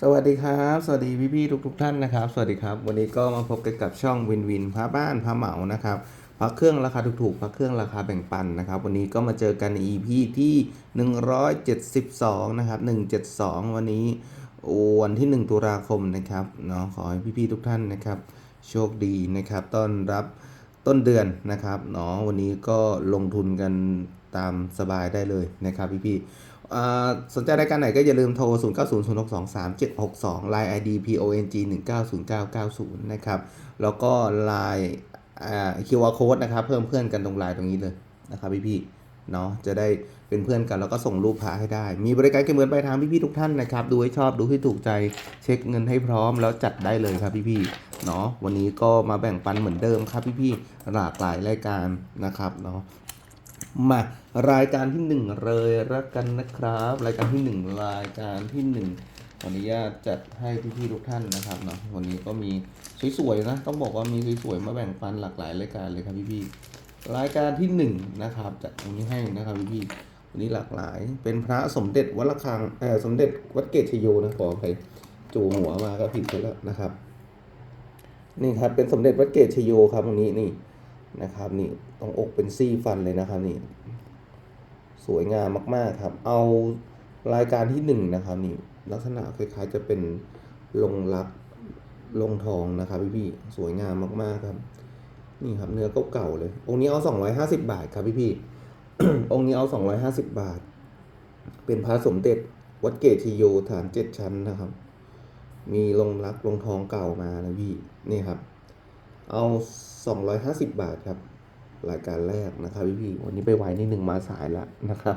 สวัสดีครับ สวัสดีพี่พี่ทุกทุกๆท่านนะครับ สวัสดีครับ วันนี้ก็มาพบกันกับช่องวินวินพระบ้านพระเหมานะครับพระเครื่องราคาถูกๆพระเครื่องราคาแบ่งปันนะครับ วันนี้ก็มาเจอกันใน EP ที่ 172 นะครับ 172 วันนี้วันที่ 1 ตุลาคมนะครับเนาะขอให้พี่พี่ๆทุกท่านนะครับ โชคดีนะครับต้อนรับต้นเดือนนะครับเนาะวันนี้ก็ลงทุนกันตามสบายได้เลยนะครับพี่พี่ๆ สนใจรายการไหนก็อย่าลืมโทร 0 9 0 0 6 2 3 7 6 2 Line ID PONG 1 9 0 9 9 0 นะครับ แล้วก็ Line QR code นะครับ เพิ่มเพื่อนกันตรงไลน์ตรงนี้เลยนะครับพี่พี่ๆเนาะจะได้เป็นเพื่อนกันแล้วก็ส่งรูปพระให้ได้ มีบริการเก็บเงินปลายทางพี่พี่ๆทุกท่านนะครับ ดูให้ชอบดูให้ถูกใจเช็คเงินให้พร้อมแล้วจัดได้เลยครับพี่พี่ๆเนาะวันนี้ก็มาแบ่งปันเหมือนเดิมครับพี่พี่ๆหลากหลายรายการนะครับเนาะ มารายการที่หนึ่งเลยละกันนะครับ รายการที่หนึ่งรายการที่หนึ่งขออนุญาตจัดให้พี่ๆทุกท่านนะครับเนาะวันนี้ก็มีสวยๆนะต้องบอกว่ามีสวยๆมาแบ่งปันหลากหลายรายการเลยครับพี่ๆรายการที่หนึ่งนะครับจัดวันนี้ให้นะครับพี่พี่ๆวันนี้หลากหลาย เป็นพระสมเด็จวัดระฆังเออสมเด็จวัดเกตชโยนะขออภัยจูหัวมาก็ผิดไปแล้วนะครับ นี่ครับเป็นสมเด็จวัดเกตชโยครับตรงนี้นี่ นะครับนี่ตรงอกเป็นซี่ฟันเลยนะครับนี่สวยงามมากๆครับ เอารายการที่หนึ่งนะครับนี่ลักษณะคล้ายๆจะเป็นลงรักลงทองนะครับพี่พี่ๆสวยงามมากๆครับ นี่ครับเนื้อเก่าๆเลย องค์นี้เอาสองร้อยห้าสิบาทครับพี่พี่ๆองค์นี้เอาสองร้อยห้าสิบาท เป็นพระสมเด็จวัดเกตชิโยฐานเจ็ดชั้นนะครับ มีลงรักลงทองเก่ามานะพี่นี่ครับ เอาสองร้อยห้าสิบบาทครับ รายการแรกนะครับพี่พี่วันนี้ไปไวนิดหนึ่งมาสายแล้วนะครับ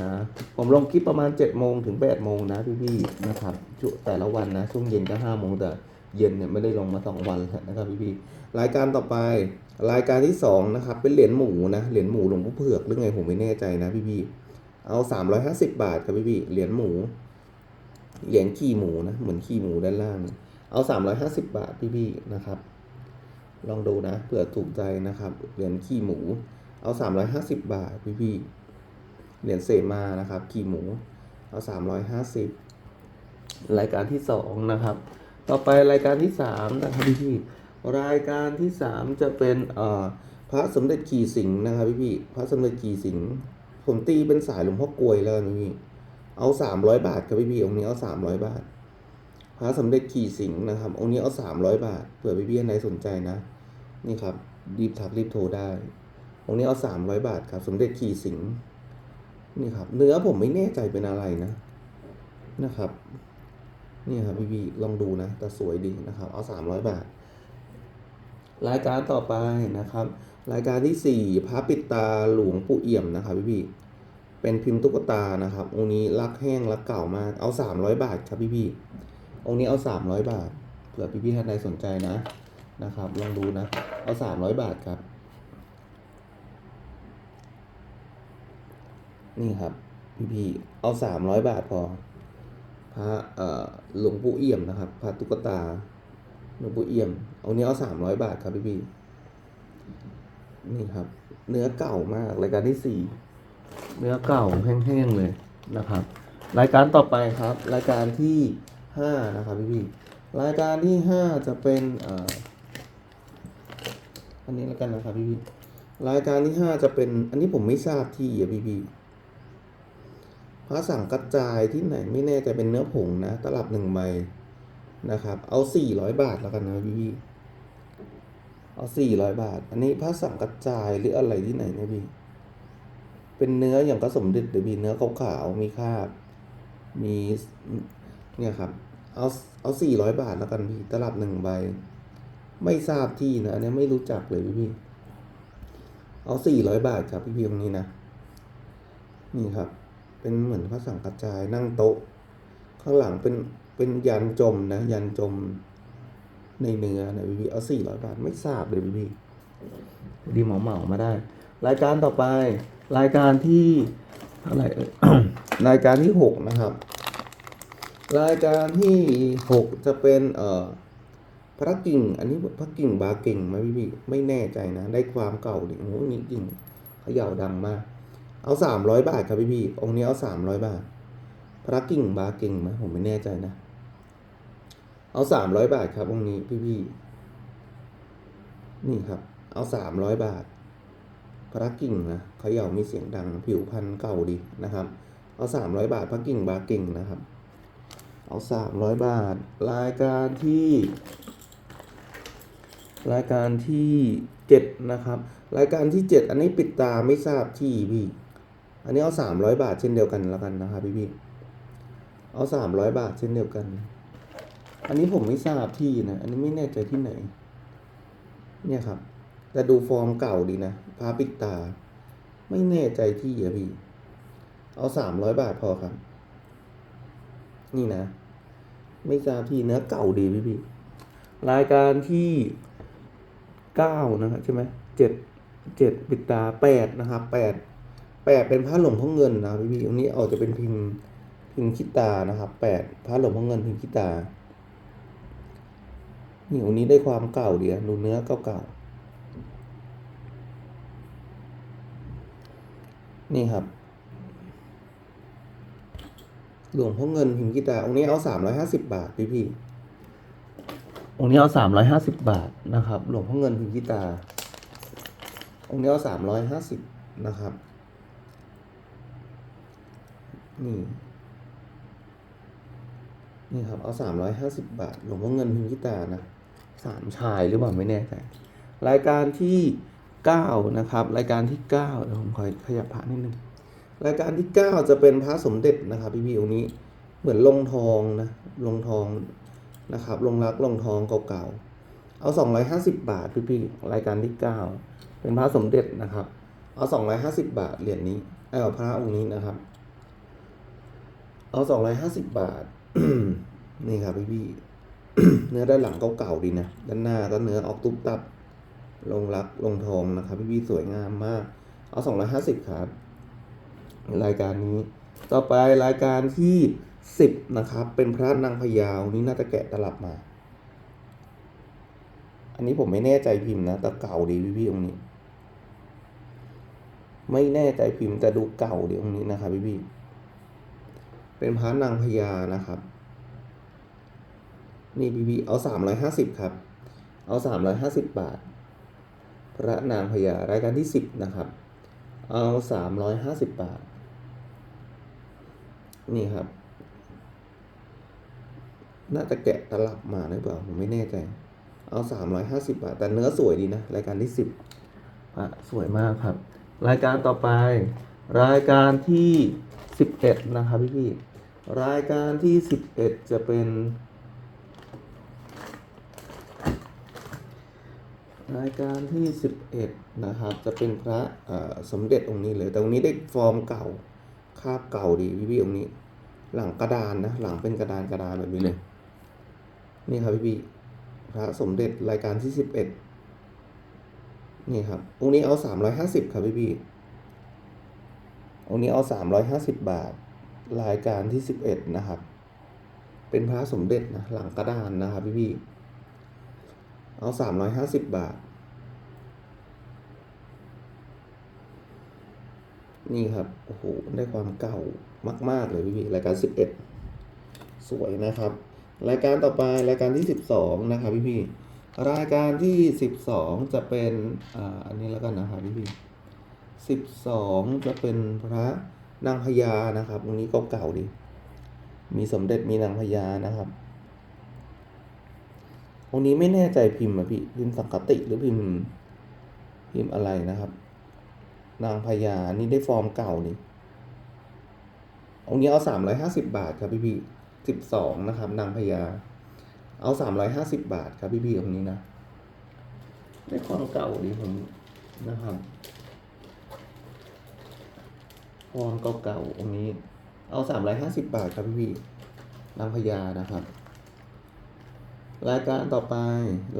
นะผมลงคลิปประมาณ7จ็ดโมงถึง8ปดโมงนะพี่พี่ๆนะครับช่วแต่ละวันนะ ช่วงเย็นก็ห้าโมงแต่เย็นเนี่ยไม่ได้ลงมาสองวันแล้วนะครับพี่พี่ๆรายการต่อไปรายการที่สองนะครับ เป็นเหรียญหมูนะเหรียญหมูหลวงพ่อเผือกหรือไงผมไม่แน่ใจนะพี่พี่ๆเอาสามร้อยห้าสิบบาทครับพี่พี่ๆเหรียญหมูเหรียญขี้หมูนะเหมือนขี้หมูด้านล่าง เอาสามร้อยห้าสิบบาทพี่พี่ๆนะครับ ลองดูนะเผื่อถูกใจนะครับ เหรียญขี้หมู เอาสามร้อยห้าสิบบาทพี่พี่ๆเหรียญเสมานะครับ ขี้หมู เอาสามร้อยห้าสิบรายการที่สองนะครับ ต่อไปรายการที่สามนะครับพี่พี่ๆรายการที่สามจะเป็นเอ่อพระสมเด็จขี่สิงห์นะครับพี่พี่ๆพระสมเด็จขี่สิงห์ผมตีเป็นสายหลวงพ่อกลวยแล้วนี่เอาสามร้อยบาทครับพี่พี่ๆองค์นี้เอาสามร้อยบาท พระสมเด็จขี่สิงห์นะครับ องค์นี้เอาสามร้อยบาท เผื่อพี่พี่ๆท่านสนใจนะ นี่ครับ รีบทักรีบโทรได้ องค์นี้เอาสามร้อยบาทครับ สมเด็จขี่สิงห์นี่ครับ เนื้อผมไม่แน่ใจเป็นอะไรนะ นะครับ นี่ครับพี่พี่ลองดูนะ แต่สวยดีนะครับ เอาสามร้อยบาท รายการต่อไปนะครับ รายการที่สี่พระปิดตาหลวงปู่เอี่ยมนะครับพี่พี่เป็นพิมพ์ตุ๊กตานะครับ องค์นี้รักแห้งรักเก่ามาก เอาสามร้อยบาทครับพี่พี่ องค์นี้เอาสามร้อยบาท เผื่อพี่พี่ท่านใดสนใจนะ นะครับ ลองดูนะ เอาสามร้อยบาทครับ นี่ครับ พี่พี่เอาสามร้อยบาทพอ พระเอ่อ หลวงปู่เอี่ยมนะครับ พระตุ๊กตา หลวงปู่เอี่ยมเอาเนี้ยเอาสามร้อยบาทครับพี่พี่นี่ครับ เนื้อเก่ามาก รายการที่สี่เนื้อเก่าแห้งๆเลยนะครับ รายการต่อไปครับ รายการที่ ห้านะครับพี่พี่รายการที่ห้าจะเป็นอ่ออันนี้แล้วกันนะครับพี่พี่รายการที่ห้าจะเป็น อันนี้ผมไม่ทราบที่อะพี่พี่พระสั่งกระจายที่ไหนไม่แน่ใจเป็นเนื้อผงนะ ตลับหนึ่งใบนะครับ เอาสี่ร้อยบาทแล้วกันนะพี่พี่เอาสี่ร้อยบาท อันนี้พระสั่งกัจจายหรืออะไรที่ไหนเนะพี่ เป็นเนื้ออย่างก็สมเด็จเดี๋ยวพี่เนื้อขาวๆมีคราบ มี เนี่ยครับ เอาเอาสี่ร้อยบาทแล้วกันพี่ตลับหนึ่งใบ ไม่ทราบที่นะอันนี้ไม่รู้จักเลยพี่พี่เอาสี่ร้อยบาทครับพี่พี่ตรงนี้นะ นี่ครับ เป็นเหมือนพระสังกัจจายนั่งโต๊ะ ข้างหลังเป็นเป็นยันจมนะ ยันจมในเนื้อนะพี่พี่เอาสี่ร้อยบาทไม่ทราบเลยพี่พี่ดีเหมาเหมามาได้ รายการต่อไป รายการที่อะไรเอ่ยรายการที่หกนะครับ รายการที่หกจะเป็นเอ่อพระกิ่ง อันนี้พระกิ่งบาเก่งไหมพี่พี่ไม่แน่ใจนะ ได้ความเก่าดิโอ้โหนี่กิ่งเขย่าดังมาก เอาสามร้อยบาทครับพี่พี่องค์นี้เอาสามร้อยบาท พระกิ่งบาเก่งไหมผมไม่แน่ใจนะ เอาสามร้อยบาทครับองค์นี้พี่พี่นี่ครับ เอาสามร้อยบาท พระกิ่งนะเขย่ามีเสียงดังผิวพันธุ์เก่าดีนะครับ เอาสามร้อยบาทพระกิ่งบาเก่งนะครับ เอาสามร้อยบาท รายการที่ รายการที่เจ็ดนะครับ รายการที่เจ็ดอันนี้ปิดตาไม่ทราบที่พี่ อันนี้เอาสามร้อยบาทเช่นเดียวกันแล้วกันนะครับพี่พี่เอาสามร้อยบาทเช่นเดียวกัน อันนี้ผมไม่ทราบที่นะ อันนี้ไม่แน่ใจที่ไหน เนี่ยครับ แต่ดูฟอร์มเก่าดีนะพาปิดตา ไม่แน่ใจที่อะพี่ เอาสามร้อยบาทพอครับ นี่นะ ไม่ทราบที่เนื้อเก่าดีพี่พี่รายการที่เก้านะครับใช่ไหมเจ็ดเจ็ดปิดตาแปดนะครับแปดแปดเป็นพระหลงพ่อเงินนะพี่พี่ตรงนี้ออกจะเป็นพิมพ์พิมพ์คิตานะครับแปดพระหลงพ่อเงินพิมพ์คิตานี่องค์นี้ได้ความเก่าเดียวดูเนื้อเก่าๆนี่ครับ หลวงพ่อเงินพิมพ์กีตาองค์นี้เอาสามร้อยห้าสิบบาทพี่พี่องค์นี้เอาสามร้อยห้าสิบบาทนะครับ หลวงพ่อเงินพิมพ์กีตาองค์นี้เอาสามร้อยห้าสิบนะครับ นี่ นี่ครับ เอาสามร้อยห้าสิบบาท หลวงพ่อเงินพิมพ์กีตานะสามชายหรือเปล่าไม่แน่ใจรายการที่เก้านะครับ รายการที่เก้าเดี๋ยวผมขอขยับผ่านนิดนึง รายการที่เก้าจะเป็นพระสมเด็จนะครับพี่พี่องค์นี้เหมือนลงทองนะลงทองนะครับลงรักลงทองเก่าๆเอาสองร้อยห้าสิบบาทพี่พี่รายการที่เก้าเป็นพระสมเด็จนะครับ เอาสองร้อยห้าสิบบาทเหรียญนี้เอาพระองค์นี้นะครับ เอาสองร้อยห้าสิบบาทนี่ครับพี่พี่เนื้อด้านหลังเก่าๆดีนะด้านหน้าก็เนื้อออกตุ๊บตับลงรักลงทองนะครับ พี่พี่สวยงามมาก เอาสองร้อยห้าสิบครับ รายการนี้ ต่อไปรายการที่สิบนะครับ เป็นพระนางพญาวนี่น่าจะแกะตลับมา อันนี้ผมไม่แน่ใจพิมพ์นะ แต่เก่าดีพี่พี่ๆองนี้ ไม่แน่ใจพิมพ์แต่ดูเก่าดีองนี้นะครับพี่พี่ๆเป็นพระนางพญานะครับ นี่พี่พี่ๆเอาสามร้อยห้าสิบครับ เอาสามร้อยห้าสิบบาท พระนางพญารายการที่สิบนะครับ เอาสามร้อยห้าสิบบาท นี่ครับ น่าจะแกะตลับมาหรือเปล่า ผมไม่แน่ใจ เอาสามร้อยห้าสิบาท แต่เนื้อสวยดีนะ รายการที่สิบอะสวยมากครับ รายการต่อไป รายการที่สิบเอ็ดนะครับพี่พี่ๆรายการที่สิบเอ็ดจะเป็น รายการที่สิบเอ็ดนะครับ จะเป็นพระสมเด็จองค์นี้เลย แต่องค์นี้ได้ฟอร์มเก่า คาบเก่าดีพี่พี่ๆองค์นี้ หลังกระดานนะ หลังเป็นกระดานกระดานแบบนี้เลย นี่ครับพี่พี่ๆพระสมเด็จรายการที่สิบเอ็ดนี่ครับองค์นี้เอาสามร้อยห้าสิบครับพี่พี่ๆองค์นี้เอาสามร้อยห้าสิบบาท รายการที่สิบเอ็ดนะครับ เป็นพระสมเด็จนะหลังกระดานนะครับพี่พี่ๆเอาสามร้อยห้าสิบบาท นี่ครับโอ้โหได้ความเก่ามาก ๆ เลยพี่รายการสิบเอ็ดสวยนะครับ รายการต่อไปรายการที่สิบสองนะครับพี่พี่รายการที่สิบสองจะเป็นอ่าอันนี้แล้วกันนะครับพี่พี่สิบสองจะเป็นพระนางพญานะครับตรงนี้ก็เก่าดีมีสมเด็จมีนางพญานะครับองนี้ไม่แน่ใจพิมพ์อะพี่พิมพ์สังกติหรือพิมพ์พิมพ์อะไรนะครับ นางพญานี่ได้ฟอร์มเก่านี่องนี้เอาสามร้อยห้าสิบบาทครับพี่พี่สิบสองนะครับ นางพญาเอาสามร้อยห้าสิบบาทครับพี่พี่องนี้นะได้ความเก่าดีผมนะครับฟอร์มเก่าๆองนี้ เอาสามร้อยห้าสิบบาทครับพี่พี่นางพญานะครับ รายการต่อไป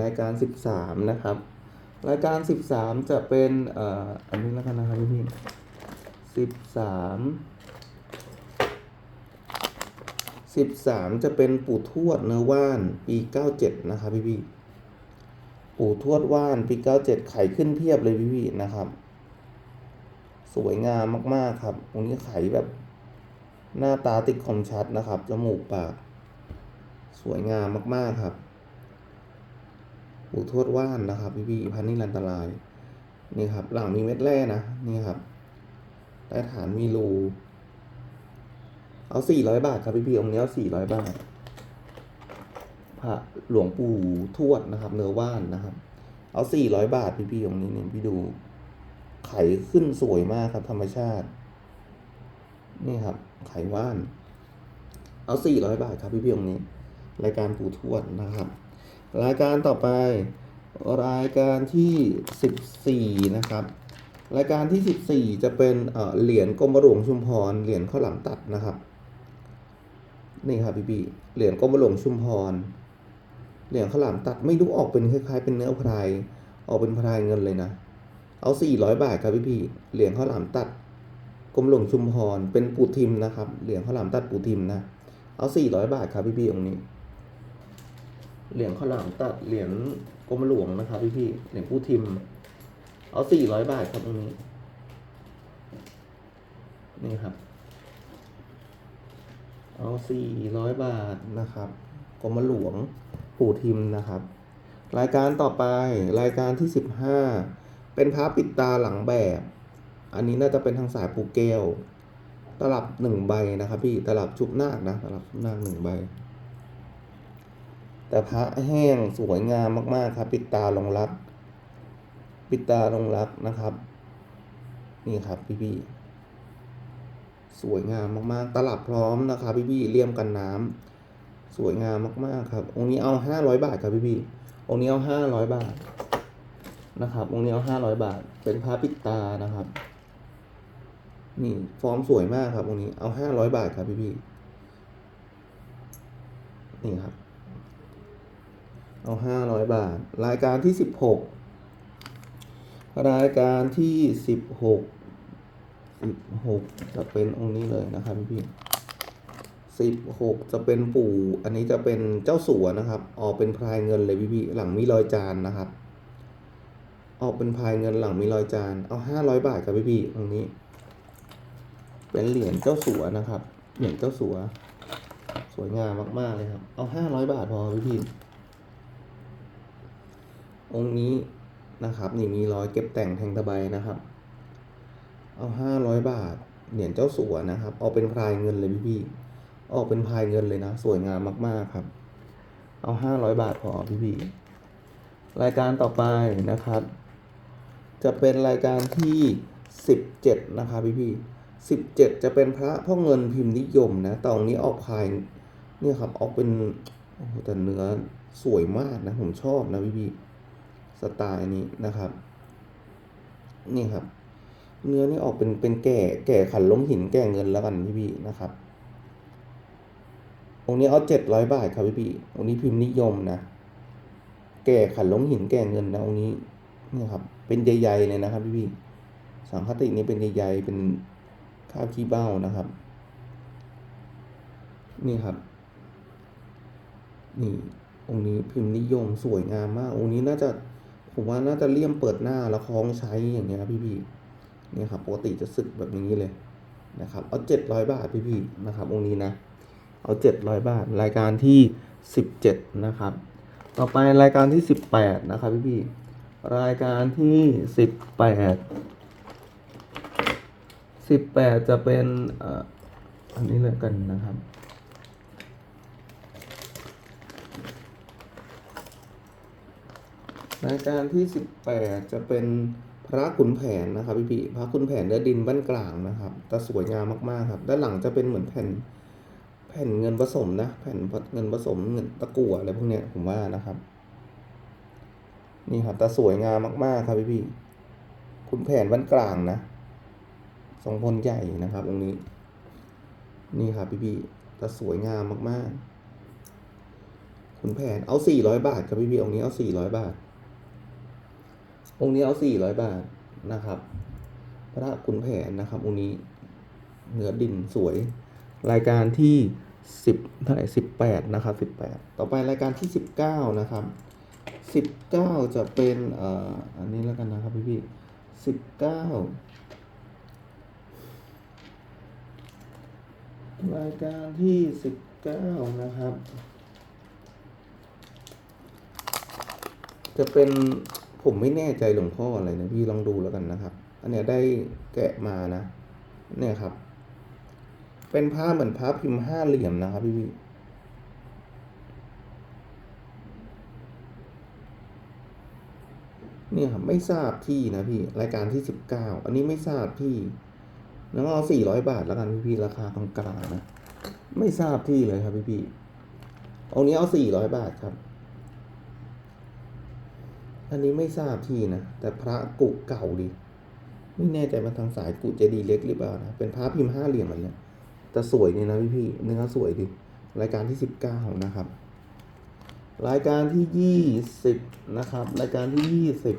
รายการสิบสามนะครับ รายการสิบสามจะเป็นเอ่ออันนี้แล้วกันนะครับพี่พี่สิบสามสิบสามจะเป็นปู่ทวดเนื้อว่านปีเก้าเจ็ดนะครับพี่พี่ปู่ทวดว่านปีเก้าเจ็ดไข่ขึ้นเพียบเลยพี่พี่นะครับ สวยงามมากๆครับตรงนี้ไข่แบบหน้าตาติดคมชัดนะครับ จมูกปาก สวยงามมากๆครับ ปู่ทวดว่านนะครับ พี่พี่พันธุ์นิรันตราย นี่ครับ หลังมีเม็ดแร่นะ นี่ครับใต้ฐานมีรู เอาสี่ร้อยบาทครับพี่พี่องค์นี้เอาสี่ร้อยบาท พระหลวงปู่ทวดนะครับ เนื้อว่านนะครับ เอาสี่ร้อยบาทพี่พี่องค์นี้เนี่ยพี่ดู ไขขึ้นสวยมากครับ ธรรมชาติ นี่ครับ ไขว่าน เอาสี่ร้อยบาทครับพี่พี่องค์นี้ รายการปู่ทวดนะครับ รายการต่อไป รายการที่สิบสี่นะครับ รายการที่สิบสี่จะเป็นเหรียญกรมหลวงชุมพร เหรียญข้าวหลามตัดนะครับ นี่ครับพี่พี่เหรียญกรมหลวงชุมพร เหรียญข้าวหลามตัดไม่รู้ออกเป็นคล้ายๆ เป็นเนื้อพรายออกเป็นพรายเงินเลยนะ เอาสี่ร้อยบาทครับพี่พี่เหรียญข้าวหลามตัดกรมหลวงชุมพร เป็นปูทิมนะครับ เหรียญข้าวหลามตัดปูทิมนะ เอาสี่ร้อยบาทครับพี่พี่ๆองค์นี้ เหรียญข้าวหลามตัดเหรียญกรมหลวงนะครับพี่พี่เหรียญปูทิม เอาสี่ร้อยบาทครับตรงนี้ นี่ครับ เอาสี่ร้อยบาทนะครับกรมหลวงปู่ทิมนะครับ รายการต่อไปรายการที่สิบห้าเป็นพระปิดตาหลังแบบ อันนี้น่าจะเป็นทางสายปูเกลตลับหนึ่งใบนะครับ พี่ตลับชุบนาคนะตลับชุบนาคหนึ่งใบ แต่พระแห้งสวยงามมาก ๆ ครับ ปิดตาลงรัก ปิดตาลงรักนะครับ นี่ครับพี่พี่ๆสวยงามมากๆ ตลับพร้อมนะครับพี่พี่ๆเลี่ยมกันน้ำสวยงามมากๆครับ องค์นี้เอาห้าร้อยบาทครับพี่พี่ๆองค์นี้เอาห้าร้อยบาทนะครับ องค์นี้เอาห้าร้อยบาท เป็นพระปิดตานะครับ นี่ฟอร์มสวยมากครับองค์นี้เอาห้าร้อยบาทครับพี่พี่ๆนี่ครับ เอาห้าร้อยบาท รายการที่สิบหกรายการที่สิบหกสิบหกจะเป็นองค์นี้เลยนะครับพี่สิบหกจะเป็นปู่ อันนี้จะเป็นเจ้าสัวนะครับ ออกเป็นพลายเงินเลยพี่พี่หลังมีรอยจานนะครับ ออกเป็นพลายเงินหลังมีรอยจานเอาห้าร้อยบาทครับพี่พี่ๆองค์นี้ เป็นเหรียญเจ้าสัวนะครับ เหรียญเจ้าสัว สวยงามมากๆเลยครับ เอาห้าร้อยบาทพอพี่พี่ องค์นี้นะครับนี่มีรอยเก็บแต่งแทงตะไบนะครับ เอาห้าร้อยบาทเหรียญเจ้าสัวนะครับเอาเป็นพลายเงินเลยพี่พี่ออกเป็นพายเงินเลยนะ สวยงามมากๆครับ เอาห้าร้อยบาทพอพี่พี่รายการต่อไปนะครับ จะเป็นรายการที่สิบเจ็ดนะครับพี่พี่สิบเจ็ดจะเป็นพระพ่อเงินพิมพ์นิยมนะตรงนี้ออกพายเนี่ยครับออกเป็นโอ้แต่เนื้อสวยมากนะผมชอบนะพี่พี่ สไตล์นี้นะครับ นี่ครับ เนื้อนี่ออกเป็นเป็นแก่แก่ขันล้มหินแก่เงินแล้วกันพี่พี่นะครับองค์นี้เอาเจ็ดร้อยบาทครับพี่พี่องค์นี้พิมพ์นิยมนะ แก่ขันล้มหินแก่เงินนะองค์นี้นี่ครับ เป็นใหญ่ๆเลยนะครับ พี่พี่สังคตินี้เป็นใหญ่ๆเป็นข้าวขี้เบ้านะครับ นี่ครับ นี่องค์นี้พิมพ์นิยมสวยงามมาก องค์นี้น่าจะ ผมว่าน่าจะเลี่ยมเปิดหน้าแล้วคล้องใช้อย่างเงี้ยครับพี่พี่เนี่ยครับปกติจะสึกแบบนี้เลยนะครับ เอาเจ็ดร้อยบาทพี่พี่นะครับองค์นี้นะ เอาเจ็ดร้อยบาท รายการที่สิบเจ็ดนะครับ ต่อไปรายการที่สิบแปดนะครับพี่พี่รายการที่สิบแปดสิบแปดจะเป็นอ่อันนี้เลยกันนะครับ รายการที่สิบแปดจะเป็นพระขุนแผนนะครับพี่พี่พระขุนแผนเนื้อดินบ้านกลางนะครับแต่สวยงามมากๆครับ ด้านหลังจะเป็นเหมือนแผ่นแผ่นเงินผสมนะ แผ่นเงินผสมเงินตะกั่วอะไรพวกเนี้ยผมว่านะครับ นี่ครับแต่สวยงามมากๆครับพี่พี่ขุนแผนบ้านกลางนะทรงพลใหญ่นะครับตรงนี้ นี่ครับพี่พี่แต่สวยงามมากๆขุนแผนเอาสี่ร้อยบาทครับพี่พี่องค์นี้เอาสี่ร้อยบาท องค์นี้เอาสี่ร้อยบาทนะครับ พระคุณแผนนะครับองค์นี้เนื้อดินสวย รายการที่สิบเท่าไหร่สิบแปดนะครับสิบแปดต่อไปรายการที่สิบเก้านะครับสิบเก้าจะเป็นเอ่ออันนี้แล้วกันนะครับพี่พี่สิบเก้ารายการที่สิบเก้านะครับ จะเป็น ผมไม่แน่ใจหลวงพ่ออะไรนะพี่ลองดูแล้วกันนะครับ อันเนี้ยได้แกะมานะ เนี่ยครับ เป็นผ้าเหมือนผ้าพิมพ์ห้าเหลี่ยมนะครับพี่พี่เนี่ยครับไม่ทราบที่นะพี่รายการที่สิบเก้าอันนี้ไม่ทราบที่แล้วเอาสี่ร้อยบาทแล้วกันพี่พี่ราคากลางๆนะ ไม่ทราบที่เลยครับพี่พี่เอานี้เอาสี่ร้อยบาทครับ อันนี้ไม่ทราบที่นะ แต่พระกุเก่าดีไม่แน่ใจมันทางสายกุเจดีเล็กหรือเปล่านะเป็นพระพิมพ์ห้าเหลี่ยมอะไรเนี่ยแต่สวยเนี่ยนะพี่พี่เนื้อสวยดีรายการที่สิบเก้านะครับ รายการที่ยี่สิบนะครับ รายการที่ยี่สิบ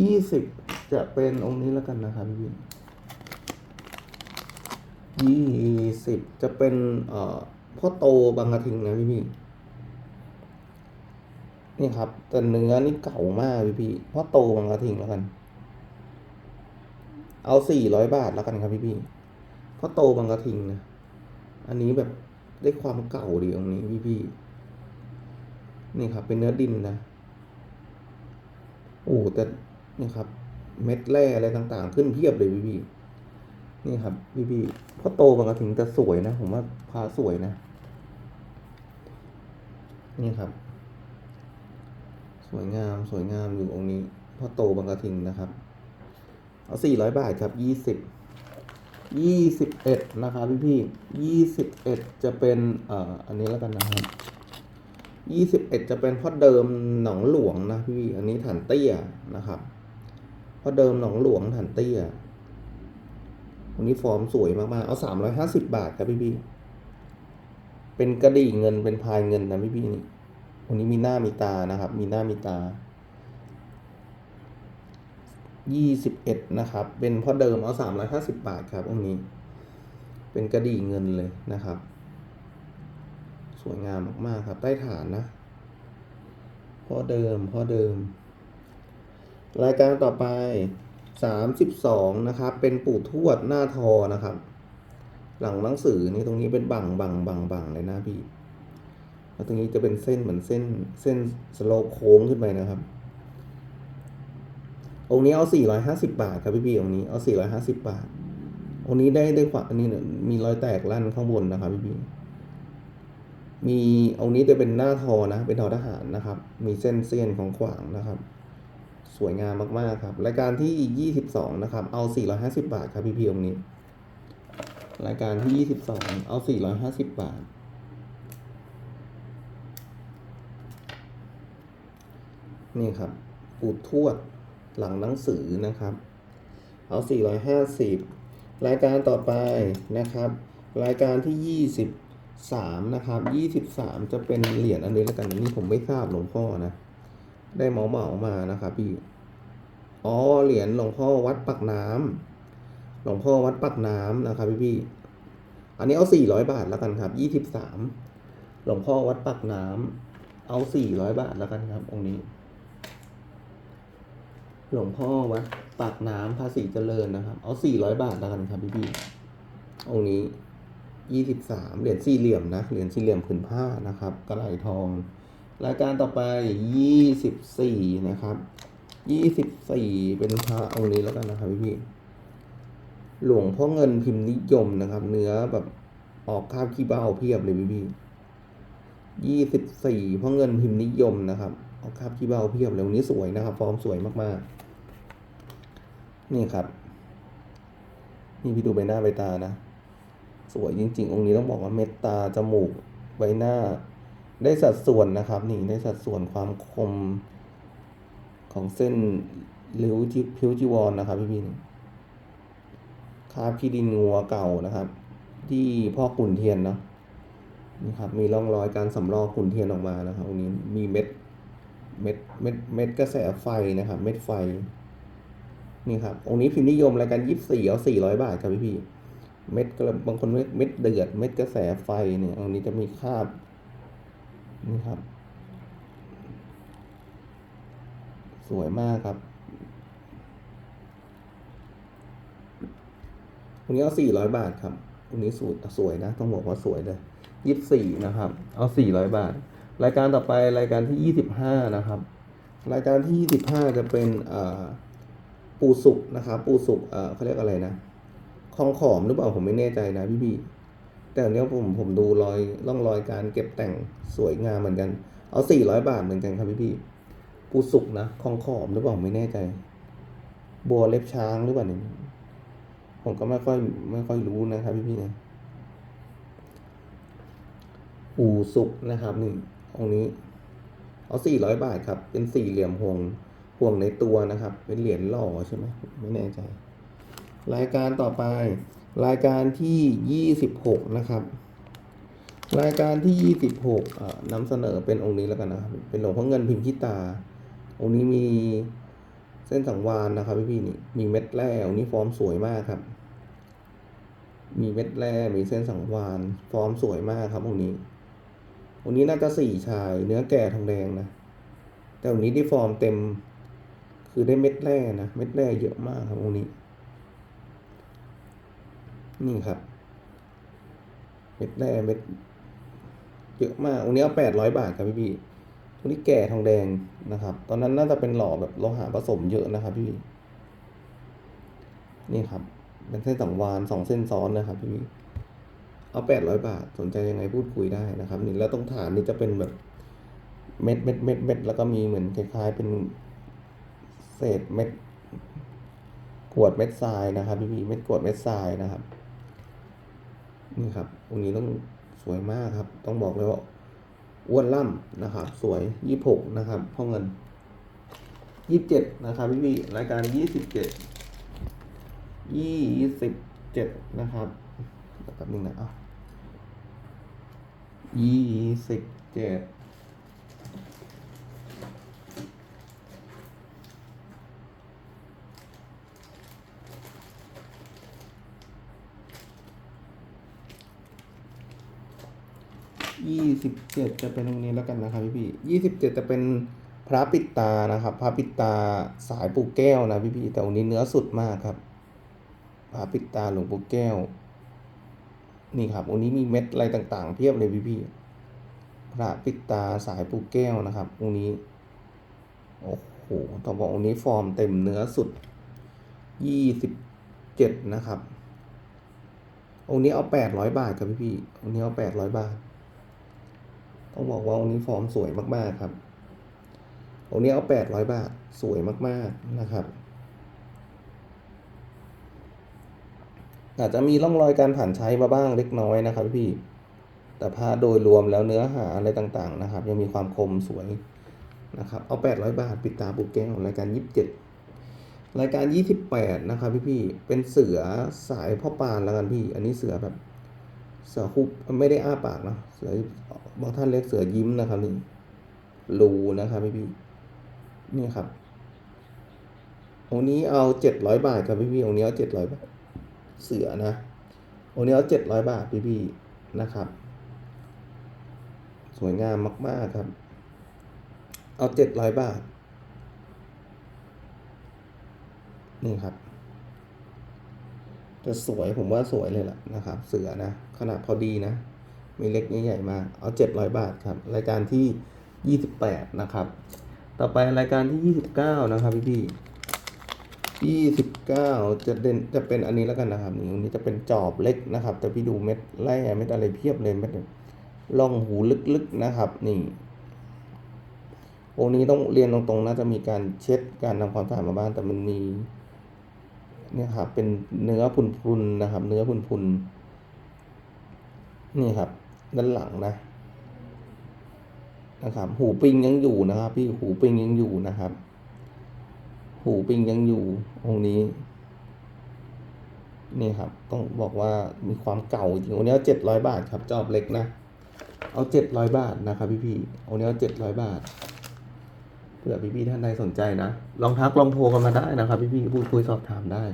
ยี่สิบจะเป็นองค์นี้แล้วกันนะครับพี่พี่ยี่สิบจะเป็นเอ่อพ่อโตบางกระทิงนะพี่พี่ นี่ครับ แต่เนื้อนี่เก่ามากพี่พี่เพราะโตบางกระทิงแล้วกัน เอาสี่ร้อยบาทแล้วกันครับพี่พี่เพราะโตบางกระทิงนะอันนี้แบบได้ความเก่าดีตรงนี้พี่พี่นี่ครับ เป็นเนื้อดินนะโอ้แต่นี่ครับ เม็ดแร่อะไรต่าง ๆ ขึ้นเพียบเลยพี่พี่นี่ครับพี่พี่เพราะโตบางกระทิงแต่สวยนะ ผมว่าพาสวยนะ นี่ครับ วยงามสวยงามอยู่องค์นี้พ่อโตบางกระทิงนะครับ เอาสี่ร้อยบาทครับยี่สิบยี่สิบเอ็ดนะครับพี่พี่ยี่สิบเอ็ดจะเป็นเอ่ออันนี้แล้วกันนะครับยี่สิบเอ็ดจะเป็นพ่อเดิมหนองหลวงนะพี่พี่อันนี้ฐานเตี้ยนะครับพ่อเดิมหนองหลวงฐานเตี้ยวันนี้ฟอร์มสวยมากๆ เอาสามร้อยห้าสิบบาทครับพี่พี่เป็นกระดิ่งเงินเป็นพายเงินนะพี่พี่นี่ วันนี้มีหน้ามีตานะครับ มีหน้ามีตายี่สิบเอ็ดนะครับ เป็นพ่อเดิมเอาสามร้อยห้าสิบบาทครับองค์นี้ เป็นกระดิ่เงินเลยนะครับ สวยงามมากๆครับใต้ฐานนะพ่อเดิมพ่อเดิม รายการต่อไปสามสิบสองนะครับ เป็นปู่ทวดหน้าทอนะครับ หลังหนังสือนี่ตรงนี้เป็นบังบังบังบังเลยนะพี่ แล้วตรงนี้จะเป็นเส้นเหมือนเส้นเส้นสโลปโค้งขึ้นไปนะครับ องค์นี้เอา 450 บาทครับพี่พี่องค์นี้เอา 450 บาท องค์นี้ได้ได้ความอันนี้มีรอยแตกลั่นข้างบนนะครับพี่พี่มีองค์นี้จะเป็นหน้าทอนะ เป็นทอทหารนะครับ มีเส้นเส้นของขวางนะครับ สวยงามมากๆครับ รายการที่ 22 นะครับ เอา 450 บาทครับพี่พี่องค์นี้ รายการที่ 22 เอา 450 บาท นี่ครับปูทวดหลังหนังสือนะครับ เอา 450 รายการต่อไปนะครับ รายการที่ 23 นะครับ 23 จะเป็นเหรียญอันนี้แล้วกันนี่ผมไม่ทราบหลวงพ่อนะ ได้เหมาเหมามานะครับพี่ อ๋อเหรียญหลวงพ่อวัดปักน้ำหลวงพ่อวัดปักน้ำนะครับพี่พี่อันนี้เอา 400 บาทแล้วกันครับ 23 หลวงพ่อวัดปักน้ำเอา 400 บาทแล้วกันครับองค์นี้ หลวงพ่อวัดปากน้ำภาษีเจริญนะครับ เอาสี่ร้อยบาทแล้วกันครับพี่พี่องค์นี้ยี่สิบสามเหรียญสี่เหลี่ยมนะ เหรียญสี่เหลี่ยมผืนผ้านะครับ กระไหลทอง รายการต่อไปยี่สิบสี่นะครับยี่สิบสี่เป็นพระองค์นี้แล้วกันนะครับพี่พี่หลวงพ่อเงินพิมพ์นิยมนะครับ เนื้อแบบออกคาบขี้เบ้าเพียบเลยพี่พี่ยี่สิบสี่พ่อเงินพิมพ์นิยมนะครับ ออกคาบขี้เบ้าเพียบเลยวันนี้สวยนะครับ ฟอร์มสวยมากๆ นี่ครับ นี่พี่ดูใบหน้าใบตานะ สวยจริง ๆ องค์นี้ต้องบอกว่าเม็ดตาจมูกใบหน้า ได้สัดส่วนนะครับ นี่ได้สัดส่วนความคมของเส้นริ้วที่ผิวจีวรนนะครับพี่พี่นี่คาบขี้ดินงัวเก่านะครับ ที่พ่อขุนเทียนเนาะนี่ครับมีร่องรอยการสำรอกขุนเทียนออกมานะครับองนี้มีเม็ด เม็ดเม็ดเม็ดกระแสไฟนะครับ เม็ดไฟ นี่ครับองค์นี้พิมพ์นิยมรายการยี่สี่เอาสี่ร้อยบาทครับพี่พี่เม็ดก็บางคนเม็ดเม็ดเดือด เม็ดกระแสไฟเนี่ยองค์นี้จะมีคาบนี่ครับ สวยมากครับองค์นี้เอาสี่ร้อยบาทครับองค์นี้สวยสวยนะ ต้องบอกว่าสวยเลยยี่สี่นะครับ เอาสี่ร้อยบาท รายการต่อไปรายการที่ยี่สิบห้านะครับ รายการที่สิบห้าจะเป็นปูสุกนะครับปูสุกเขาเรียกอะไรนะคองขอมหรือเปล่าผมไม่แน่ใจนะพี่พี่แต่เนี้ยผมผมดูรอยร่องรอยการเก็บแต่งสวยงามเหมือนกัน เอาสี่ร้อยบาทเหมือนกันครับพี่พี่ปูสุกนะคองขอมหรือเปล่าไม่แน่ใจ บัวเล็บช้างหรือเปล่าเนี่ยผมก็ไม่ค่อยไม่ค่อยรู้นะครับพี่พี่นะปูสุกนะครับนี่ องค์นี้ เอาสี่ร้อยบาทครับ เป็นสี่เหลี่ยมห่วงห่วงในตัวนะครับ เป็นเหรียญหล่อใช่ไหมไม่แน่ใจ รายการต่อไป รายการที่ยี่สิบหกนะครับ รายการที่ยี่สิบหกนำเสนอเป็นองค์นี้แล้วกันนะ เป็นหลวงพ่อเงินพิมพ์ทิตา องค์นี้มีเส้นสังวานนะครับพี่พี่นี่มีเม็ดแร่องค์นี้ฟอร์มสวยมากครับ มีเม็ดแร่มีเส้นสังวาน ฟอร์มสวยมากครับองค์นี้ วันนี้น่าจะสี่ชาย เนื้อแก่ทองแดงนะ แต่วันนี้ที่ฟอร์มเต็ม คือได้เม็ดแร่นะ เม็ดแร่เยอะมากครับวันนี้ นี่ครับ เม็ดแร่เม็ด เยอะมากวันนี้เอาแปดร้อยบาทครับพี่พี่วันนี้แก่ทองแดงนะครับ ตอนนั้นน่าจะเป็นหล่อแบบโลหะผสมเยอะนะครับพี่ นี่ครับ เป็นเส้นสังวานสองเส้นซ้อนนะครับพี่ เอาแปดร้อยบาท สนใจยังไงพูดคุยได้นะครับนี่แล้วตรงฐานนี่จะเป็นแบบเม็ดเม็ดเม็ดเม็ดแล้วก็มีเหมือนคล้ายๆเป็นเศษเม็ดกวดเม็ดทรายนะครับพี่พี่เม็ดกวดเม็ดทรายนะครับ นี่ครับตรงนี้ต้องสวยมากครับ ต้องบอกเลยว่าอ้วนล่ำนะครับ สวยยี่หกนะครับพ่อเงินยี่สิบเจ็ดนะครับพี่พี่รายการยี่สิบเจ็ดยี่สิบเจ็ดนะครับแป๊บนึงนะอะ ยี่สิบเจ็ดยี่สิบเจ็ดจะเป็นตรงนี้แล้วกันนะครับพี่พี่ยี่สิบเจ็ดจะเป็นพระปิดตานะครับ พระปิดตาสายปูแก้วนะพี่พี่แต่วันนี้เนื้อสุดมากครับ พระปิดตาหลวงปูแก้ว นี่ครับวันนี้มีเม็ดอะไรต่างๆ เพียบเลยพี่ๆพระปิตาสายปูแก้วนะครับองค์นี้ โอ้โหต้องบอกองค์นี้ฟอร์มเต็มเนื้อสุดยี่สิบเจ็ดนะครับองค์นี้เอาแปดร้อยบาทครับพี่พี่ๆองค์นี้เอาแปดร้อยบาท ต้องบอกว่าองค์นี้ฟอร์มสวยมากๆครับองค์นี้เอาแปดร้อยบาทสวยมากๆนะครับ อาจจะมีร่องรอยการผ่านใช้มาบ้างเล็กน้อยนะครับพี่ แต่ผ้าโดยรวมแล้วเนื้อหาอะไรต่างๆนะครับ ยังมีความคมสวยนะครับ เอา 800 บาท ปิดตาปุกแก้วรายการ 27 รายการ 28 นะครับพี่พี่เป็นเสือสายพ่อปานแล้วกันพี่ อันนี้เสือแบบเสือคุบไม่ได้อ้าปากนะเสือบางท่านเรียกเสือยิ้มนะครับนี่รูนะครับพี่พี่นี่ครับองนี้เอา 700 บาทครับพี่พี่องนี้เอา 700 บาท เสือนะองค์นี้เอาเจ็ดร้อยบาทพี่พี่ๆนะครับ สวยงามมาก ๆ ครับ เอาเจ็ดร้อยบาท นี่ครับ จะสวยผมว่าสวยเลยล่ะนะครับ เสือนะ ขนาดพอดีนะม่เล็กม่ใหญ่มาก เอาเจ็ดร้อยบาทครับ รายการที่ยี่สิบแปดนะครับ ต่อไปรายการที่ยี่สิบเก้านะครับพี่พี่ๆ ยี่สิบเก้าจะเด่นจะเป็นอันนี้แล้วกันนะครับนี่อันนี้จะเป็นจอบเล็กนะครับ แต่พี่ดูเม็ดแร่เม็ดอะไรเพียบเลยเม็ดล่องหูลึกๆนะครับ นี่องนี้ต้องเรียนตรงๆน่าจะมีการเช็ดการทำความสะอาดมาบ้างแต่มันมีเนี่ยครับเป็นเนื้อพุนๆนะครับ เนื้อพุนๆนี่ครับ ด้านหลังนะนะครับ หูปิงยังอยู่นะครับ พี่หูปิงยังอยู่นะครับ หูปิงยังอยู่องค์นี้นี่ครับต้องบอกว่ามีความเก่าจริงองค์นี้เจ็ดร้อยบาทครับจอบเล็กนะ เอาเจ็ดร้อยบาทนะครับพี่พี่ๆองค์นี้เอาเจ็ดร้อยบาทเผื่อพี่พี่ท่านใดสนใจนะลองทักลองโทรกันมาได้นะครับ พี่พี่พูดคุยสอบถามได้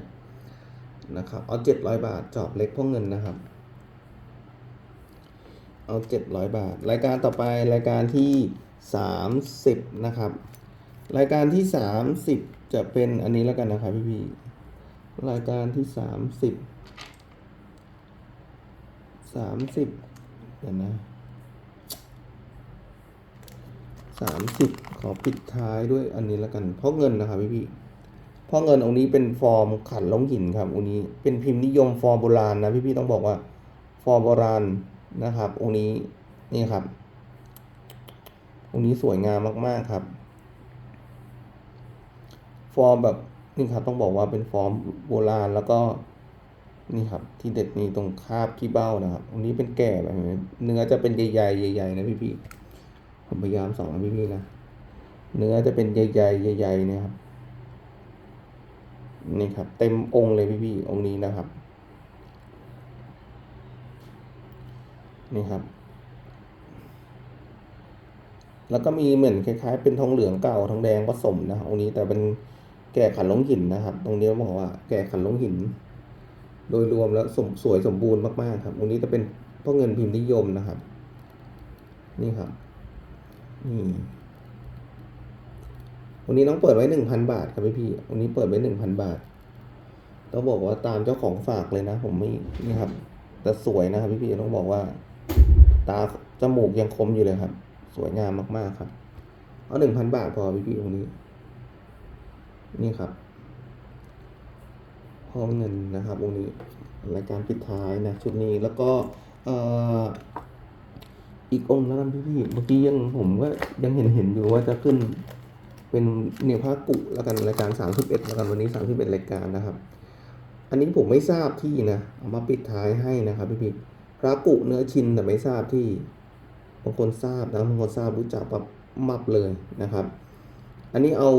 นะครับเอาเจ็ดร้อยบาทจอบเล็กพ่อเงินนะครับ เอาเจ็ดร้อยบาท รายการต่อไปรายการที่สามสิบนะครับ รายการที่สามสิบจะเป็นอันนี้แล้วกันนะครับพี่พี่รายการที่สามสิบสามสิบเดี๋ยวนะสามสิบขอปิดท้ายด้วยอันนี้แล้วกัน เพราะเงินนะครับพี่พี่เพราะเงินองค์นี้เป็นฟอร์มขันล้มหินครับองค์นี้เป็นพิมพ์นิยมฟอร์มโบราณนะพี่พี่ต้องบอกว่า ฟอร์มโบราณนะครับองค์นี้นี่ครับองค์นี้สวยงามมาก ๆ ครับ ฟอร์มแบบนี่ครับต้องบอกว่าเป็นฟอร์มโบราณแล้วก็นี่ครับ ที่เด็ดนี่ตรงคาบขี้เบ้านะครับองค์นี้เป็นแก่แบบนี้เนื้อจะเป็นใหญ่ๆใหญ่ๆนะพี่ๆผมพยายามสอนนะพี่ๆนะเนื้อจะเป็นใหญ่ๆใหญ่ๆนี่ยครับนี่ครับ เต็มองค์เลยพี่ๆองค์นี้นะครับ นี่ครับ แล้วก็มีเหมือนคล้ายๆ เป็นทองเหลืองเก่าทองแดงผสมนะครับองค์นี้แต่เป็น แก่ขันลงหินนะครับ ตรงนี้ต้องบอกว่าแก่ขันลงหิน โดยรวมแล้วสมสวยสมบูรณ์มากๆครับองนี้จะเป็นพ่อเงินพิมพ์นิยมนะครับ นี่ครับนี่วันนี้น้องเปิดไว้หนึ่งพันบาทครับพี่พี่วันนี้เปิดไว้หนึ่งพันบาทต้องบอกว่าตามเจ้าของฝากเลยนะ ผมไม่นี่ครับ แต่สวยนะครับพี่พี่ต้องบอกว่า ตาจมูกยังคมอยู่เลยครับ สวยงามมากๆครับ เอาหนึ่งพันบาทพอพี่พี่ตรงนี้ นี่ครับห้องเงินนะครับองค์นี้รายการปิดท้ายนะชุดนี้แล้วก็อ,อีกองค์แล้วกันพี่พี่เมื่อกี้ยังผมก็ยังเห็นเห็นอยู่ว่าจะขึ้น เป็นเนี่ยพระกุแล้วกันรายการสามสิบเอ็ดแล้วกันวันนี้สามสิบเอ็ดรายการนะครับ อันนี้ผมไม่ทราบที่นะเอามาปิดท้ายให้นะครับพี่พี่พระกุเนื้อชินแต่ไม่ทราบที่บางคนทราบนะบางคนทราบรู้จักปั๊บมับเลยนะครับ อันนี้เอา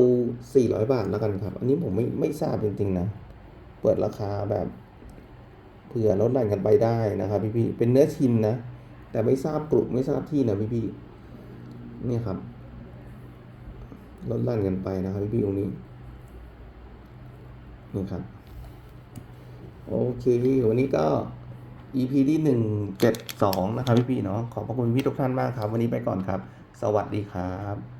400 บาทแล้วกันครับ อันนี้ผมไม่ไม่ทราบจริงๆนะ เปิดราคาแบบเผื่อลดหลั่นกันไปได้นะครับพี่ๆเป็นเนื้อชินนะ แต่ไม่ทราบกลุ่มไม่ทราบที่นะพี่ๆนี่ครับลดหลั่นกันไปนะครับพี่ๆตรงนี้นี่ครับโอเค วันนี้ก็ EP ที่หนึ่งเจ็ดสองนะครับพี่ๆเนาะขอบพระคุณพี่ทุกท่านมากครับ วันนี้ไปก่อนครับ สวัสดีครับ